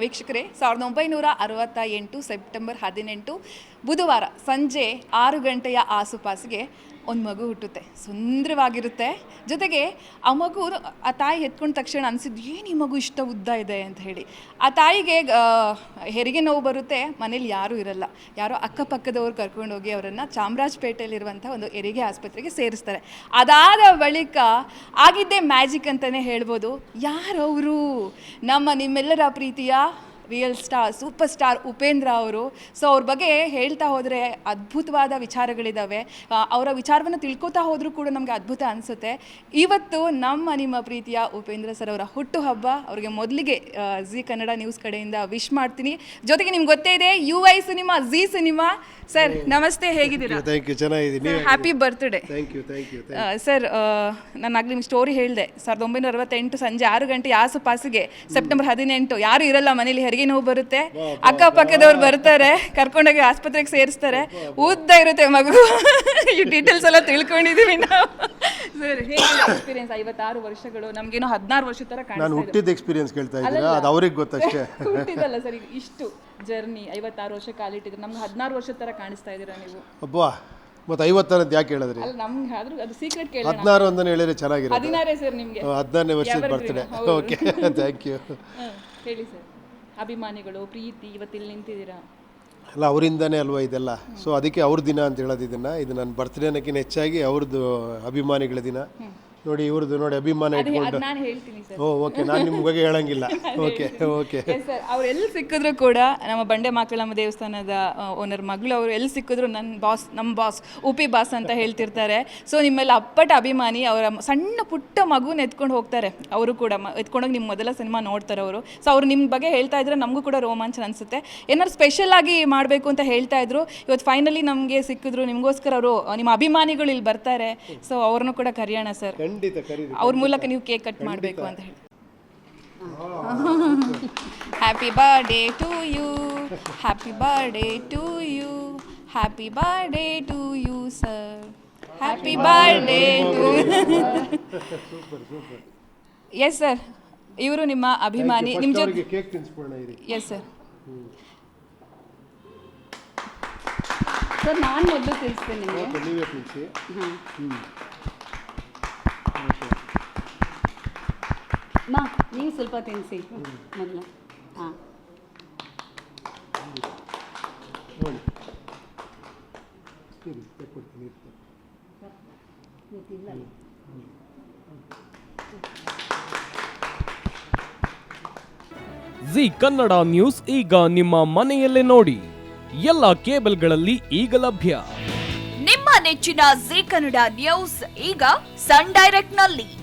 ವೀಕ್ಷಕರೇ ಸಾವಿರದ ಒಂಬೈನೂರ ಅರವತ್ತ ಎಂಟು ಸೆಪ್ಟೆಂಬರ್ ಹದಿನೆಂಟು ಬುಧವಾರ ಸಂಜೆ ಆರು ಗಂಟೆಯ ಆಸುಪಾಸಿಗೆ ಒಂದು ಮಗು ಹುಟ್ಟುತ್ತೆ, ಸುಂದರವಾಗಿರುತ್ತೆ. ಜೊತೆಗೆ ಆ ಮಗು ಆ ತಾಯಿ ಎತ್ಕೊಂಡ ತಕ್ಷಣ ಅನಿಸಿದ್ದು ಏನು ಈ ಮಗು ಇಷ್ಟ ಉದ್ದ ಇದೆ? ಅಂತ ಹೇಳಿ. ಆ ತಾಯಿಗೆ ಹೆರಿಗೆ ನೋವು ಬರುತ್ತೆ, ಮನೇಲಿ ಯಾರೂ ಇರಲ್ಲ. ಯಾರೋ ಅಕ್ಕಪಕ್ಕದವ್ರು ಕರ್ಕೊಂಡೋಗಿ ಅವರನ್ನು ಚಾಮರಾಜಪೇಟೆಯಲ್ಲಿರುವಂಥ ಒಂದು ಹೆರಿಗೆ ಆಸ್ಪತ್ರೆಗೆ ಸೇರಿಸ್ತಾರೆ. ಅದಾದ ಬಳಿಕ ಆಗಿದ್ದೇ ಮ್ಯಾಜಿಕ್ ಅಂತಲೇ ಹೇಳ್ಬೋದು. ಯಾರವರು? ನಮ್ಮ ನಿಮ್ಮೆಲ್ಲರ ಪ್ರೀತಿಯ? Real star super star Upendra ಅವರು. ಸೊ ಅವ್ರ ಬಗ್ಗೆ ಹೇಳ್ತಾ ಹೋದರೆ ಅದ್ಭುತವಾದ ವಿಚಾರಗಳಿದ್ದಾವೆ ಅವರ ವಿಚಾರವನ್ನು ತಿಳ್ಕೊತಾ ಹೋದರೂ ಕೂಡ ನಮಗೆ ಅದ್ಭುತ ಅನಿಸುತ್ತೆ. ಇವತ್ತು ನಮ್ಮ ನಿಮ್ಮ ಪ್ರೀತಿಯ ಉಪೇಂದ್ರ ಸರ್ ಅವರ ಹುಟ್ಟುಹಬ್ಬ, ಅವರಿಗೆ ಮೊದಲಿಗೆ ಜಿ ಕನ್ನಡ ನ್ಯೂಸ್ ಕಡೆಯಿಂದ ವಿಶ್ ಮಾಡ್ತೀನಿ. ಜೊತೆಗೆ ನಿಮ್ಗೆ ಗೊತ್ತೇ ಇದೆ, U I cinema, Zee cinema. Sir ನಮಸ್ತೆ ಹೇಗಿದ್ದೀರಾ? ಥ್ಯಾಂಕ್ ಯು ಚೆನ್ನಾಗಿದ್ದೀನಿ. Happy birthday thank you thank you sir ನಾನು ಆಗಲಿ ನಿಮ್ಗೆ ಸ್ಟೋರಿ ಹೇಳಿದೆ. ಸಾವಿರದ ಒಂಬೈನೂರ ಅರವತ್ತೆಂಟು ಸಂಜೆ ಆರು ಗಂಟೆ ಆಸುಪಾಸಿಗೆ ಸೆಪ್ಟೆಂಬರ್ ಹದಿನೆಂಟು ಯಾರು ಇರಲ್ಲ ಮನೇಲಿ ಹೆರಿಗೆ ನೋವು ಬರುತ್ತೆ. ಅಕ್ಕಪಕ್ಕದವ್ರು ಬರ್ತಾರೆ ಕರ್ಕೊಂಡೋಗಿ ಆಸ್ಪತ್ರೆಗೆ ಸೇರಿಸ್ತಾರೆ. ಉದ್ದ ಇರುತ್ತೆ ಮಗು. ಈ ಡೀಟೇಲ್ಸ್ ಎಲ್ಲ ತಿಳ್ಕೊಂಡಿದ್ದೀವಿ ನಾವು. ಸರ್ ಎಕ್ಸ್ಪೀರಿಯನ್ಸ್ ಐವತ್ತಾರು ವರ್ಷಗಳು? ನಮ್ಗೇನೋ ಹದಿನಾರು ವರ್ಷ ತರ ನಾನು ಕಾಣಿಸ್ತಾ ಹುಟ್ಟಿದ ಎಕ್ಸ್ಪೀರಿಯನ್ಸ್ ಕೇಳ್ತಾ ಇದ್ದೀರಾ? ಅದು ಅವ್ರಿಗೆ ಗೊತ್ತಷ್ಟೇ. ಹುಟ್ಟಿದಲ್ಲ ಸರ್ ಈಗ ಇಷ್ಟು ಜರ್ನಿ ಐವತ್ತಾರು ವರ್ಷ ಕಾಲಿಟ್ಟಿದ್ರು ನಮ್ಗೆ ಹದಿನಾರು ವರ್ಷದ ತರ ಕಾಣಿಸ್ತಾ ಇದ್ದೀರಾ ನೀವು? ಅಬ್ಬಾ ಮತ್ತು ಐವತ್ತರದ್ದು ಯಾಕೆ ಹೇಳಿದ್ರಿ? ಅಲ್ಲ ನಮ್ಗೆ ಆದ್ರೂ ಅದು ಸೀಕ್ರೆಟ್ ಕೇಳಿ ಹದಿನಾರು ಅಂತ ಹೇಳಿದ್ರೆ ಚೆನ್ನಾಗಿರೋದು. ಹದಿನಾರೇ ಸರ್ ನಿಮಗೆ. ಹದಿನಾರನೇ ವರ್ಷದ Evergreen, ಬರ್ತಡೇ ಹೌದು. ಓಕೆ ಥ್ಯಾಂಕ್ ಯು ಹೇಳಿ ಸರ್. ಅಭಿಮಾನಿಗಳು ಪ್ರೀತಿ ಇವತ್ತಿಲ್ಲಿ ನಿಂತಿದ್ದೀರಾ? ಅಲ್ಲ, ಅವರಿಂದನೇ ಅಲ್ವಾ ಇದೆಲ್ಲ? ಸೊ ಅದಕ್ಕೆ ಅವ್ರ ದಿನ ಅಂತ ಹೇಳೋದು ಇದನ್ನು. ಇದು ನನ್ನ ಬರ್ತ್ಡೇನಕ್ಕಿಂತ ಹೆಚ್ಚಾಗಿ ಅವ್ರದ್ದು ಅಭಿಮಾನಿಗಳ ದಿನ. ನೋಡಿ ಇವ್ರದ್ದು ನೋಡಿ ಅಭಿಮಾನ ಇಟ್ಕೊಂಡು. ನಾನು ಹೇಳ್ತೀನಿ ಸರ್. ಓ ಓಕೆ ನಾನು ನಿಮ್ಮ ಬಗ್ಗೆ ಹೇಳಂಗಿಲ್ಲ. Okay okay. ಸರ್ ಅವ್ರು ಎಲ್ಲಿ ಸಿಕ್ಕಿದ್ರು ಕೂಡ ನಮ್ಮ ಬಂಡೆ ಮಾಕಳಮ್ಮ ದೇವಸ್ಥಾನದ ಓನರ್ ಮಗಳು ಅವರು ಎಲ್ಲಿ ಸಿಕ್ಕಿದ್ರು ನನ್ನ ಬಾಸ್ ನಮ್ಮ ಬಾಸ್ ಉಪಿ ಬಾಸ್ ಅಂತ ಹೇಳ್ತಿರ್ತಾರೆ. ಸೊ ನಿಮ್ಮೆಲ್ಲ ಅಪ್ಪಟ ಅಭಿಮಾನಿ ಅವರ ಸಣ್ಣ ಪುಟ್ಟ ಮಗುನ ಎತ್ಕೊಂಡು ಹೋಗ್ತಾರೆ. ಅವರು ಕೂಡ ಎತ್ಕೊಂಡೋಗಿ ನಿಮ್ಮ ಮೊದಲ ಸಿನಿಮಾ ನೋಡ್ತಾರೆ ಅವರು. ಸೊ ಅವ್ರು ನಿಮ್ಮ ಬಗ್ಗೆ ಹೇಳ್ತಾ ಇದ್ರೆ ನಮಗೂ ಕೂಡ ರೋಮಾಂಚನ ಅನಿಸುತ್ತೆ. ಏನಾದ್ರು ಸ್ಪೆಷಲ್ ಆಗಿ ಮಾಡಬೇಕು ಅಂತ ಹೇಳ್ತಾ ಇದ್ರು ಇವತ್ತು ಫೈನಲಿ ನಮಗೆ ಸಿಕ್ಕಿದ್ರು ನಿಮಗೋಸ್ಕರ ಅವರು ನಿಮ್ಮ ಅಭಿಮಾನಿಗಳು ಇಲ್ಲಿ ಬರ್ತಾರೆ. ಸೊ ಅವ್ರನ್ನೂ ಕೂಡ ಕರೆಯೋಣ ಸರ್ ಖಂಡಿತ ಕರೀರಿ ಅವ್ರ ಮೂಲಕ ನೀವು ಕೇಕ್ ಕಟ್ ಮಾಡಬೇಕು ಅಂತ ಹೇಳಿ. Happy birthday to you happy birthday to you happy birthday to you sir happy birthday to yes sir ಇವರು ನಿಮ್ಮ ಅಭಿಮಾನಿ. ನಿಮ್ಮ ಜೊತೆ ಕೇಕ್ ತಿನ್ಸ್ಕೊಳ್ಳೋಣ ಇರಿ. ಎಸ್ ಸರ್ ಸರ್ ನಾನು ಮೊದಲು ತಿಳಿಸ್ತೇನೆ ನಿಮಗೆ. ಹ್ಞೂ ನೀವೇ ತಿನ್ಸಿ. ಮಾ ನೀವು ಸ್ವಲ್ಪ ತಿನ್ನಿಸಿ ಮೊದಲು. ಹಾಂ. ಜಿ ಕನ್ನಡ ನ್ಯೂಸ್ ಈಗ ನಿಮ್ಮ ಮನೆಯಲ್ಲೇ ನೋಡಿ. ಎಲ್ಲ ಕೇಬಲ್ಗಳಲ್ಲಿ ಈಗ ಲಭ್ಯ. ನಿಮ್ಮ ನೆಚ್ಚಿನ ಜಿ ಕನ್ನಡ ನ್ಯೂಸ್ ಈಗ ಸನ್ ಡೈರೆಕ್ಟ್ನಲ್ಲಿ